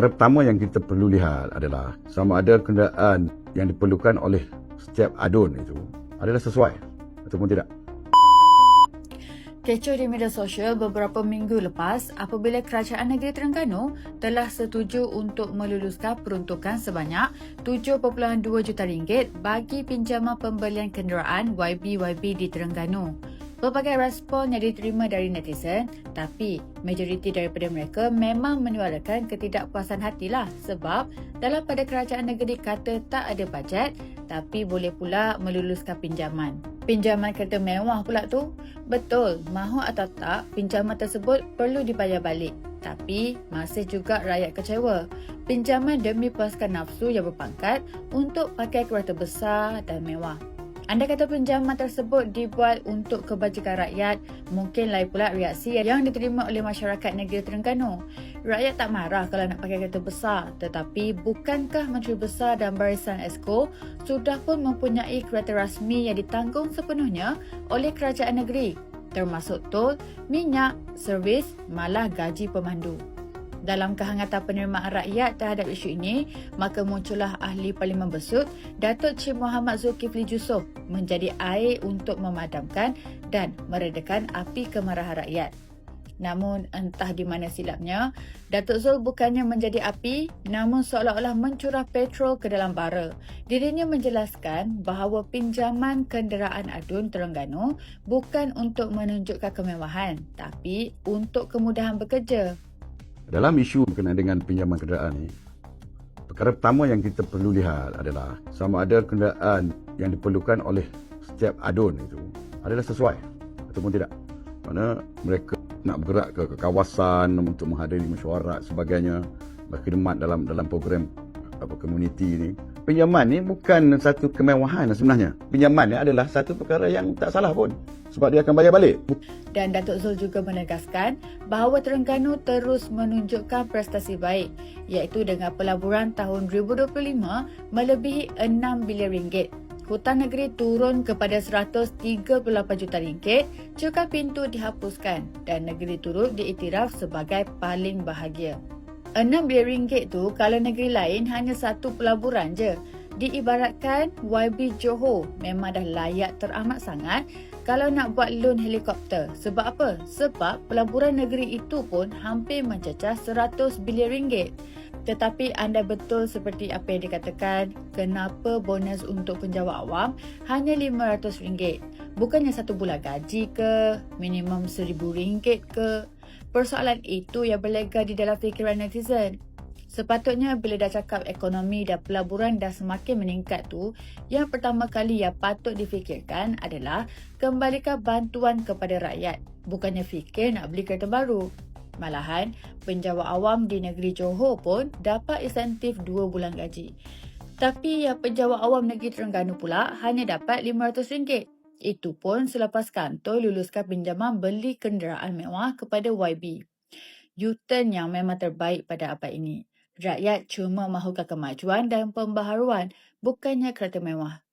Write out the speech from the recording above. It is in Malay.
Perkara pertama yang kita perlu lihat adalah sama ada kenderaan yang diperlukan oleh setiap adun itu adalah sesuai ataupun tidak. Kecoh di media sosial beberapa minggu lepas apabila Kerajaan Negeri Terengganu telah setuju untuk meluluskan peruntukan sebanyak 7.2 juta ringgit bagi pinjaman pembelian kenderaan YB-YB di Terengganu. Pelbagai respon yang diterima dari netizen tapi majoriti daripada mereka memang menyuarakan ketidakpuasan hatilah sebab dalam pada kerajaan negeri kata tak ada bajet tapi boleh pula meluluskan pinjaman. Pinjaman kereta mewah pula tu. Betul, mahu atau tak, pinjaman tersebut perlu dibayar balik. Tapi masih juga rakyat kecewa. Pinjaman demi puaskan nafsu yang berpangkat untuk pakai kereta besar dan mewah. Anda kata pinjaman tersebut dibuat untuk kebajikan rakyat, mungkin lain pula reaksi yang diterima oleh masyarakat negeri Terengganu. Rakyat tak marah kalau nak pakai kereta besar, tetapi bukankah Menteri Besar dan Barisan Esko sudah pun mempunyai kereta rasmi yang ditanggung sepenuhnya oleh kerajaan negeri, termasuk tol, minyak, servis, malah gaji pemandu. Dalam kehangatan penerimaan rakyat terhadap isu ini, maka muncullah ahli Parlimen Besut, Datuk Cik Muhammad Zulkifli Yusof menjadi air untuk memadamkan dan meredakan api kemarahan rakyat. Namun entah di mana silapnya, Datuk Zul bukannya menjadi api namun seolah-olah mencurah petrol ke dalam bara. Dirinya menjelaskan bahawa pinjaman kenderaan adun Terengganu bukan untuk menunjukkan kemewahan tapi untuk kemudahan bekerja. Dalam isu berkenaan dengan pinjaman kenderaan ini, perkara pertama yang kita perlu lihat adalah sama ada kenderaan yang diperlukan oleh setiap adun itu adalah sesuai ataupun tidak. Mana mereka nak bergerak ke, ke kawasan untuk menghadiri mesyuarat sebagainya, berkhidmat dalam dalam program apa komuniti ini. Pinjaman ni bukan satu kemewahan sebenarnya. Pinjaman ni adalah satu perkara yang tak salah pun sebab dia akan bayar balik. Dan Datuk Zul juga menegaskan bahawa Terengganu terus menunjukkan prestasi baik iaitu dengan pelaburan tahun 2025 melebihi 6 bilion ringgit. Hutang negeri turun kepada 138 juta ringgit, cukai pintu dihapuskan dan negeri turut diiktiraf sebagai paling bahagia. 6 bilion ringgit tu kalau negeri lain hanya satu pelaburan je. Diibaratkan YB Johor memang dah layak teramat sangat kalau nak buat loan helikopter. Sebab apa? Sebab pelaburan negeri itu pun hampir mencecah 100 bilion ringgit. Tetapi anda betul seperti apa yang dikatakan, kenapa bonus untuk penjawat awam hanya RM500? Bukannya satu bulan gaji ke, minimum RM1,000 ke? Persoalan itu yang berlega di dalam fikiran netizen. Sepatutnya bila dah cakap ekonomi dan pelaburan dah semakin meningkat tu, yang pertama kali yang patut difikirkan adalah kembalikan bantuan kepada rakyat. Bukannya fikir nak beli kereta baru. Malahan, penjawat awam di negeri Johor pun dapat insentif 2 bulan gaji. Tapi yang penjawat awam negeri Terengganu pula hanya dapat RM500. Itu pun selepas kantor luluskan pinjaman beli kenderaan mewah kepada YB. U-turn yang memang terbaik pada abad ini. Rakyat cuma mahukan kemajuan dan pembaharuan, bukannya kereta mewah.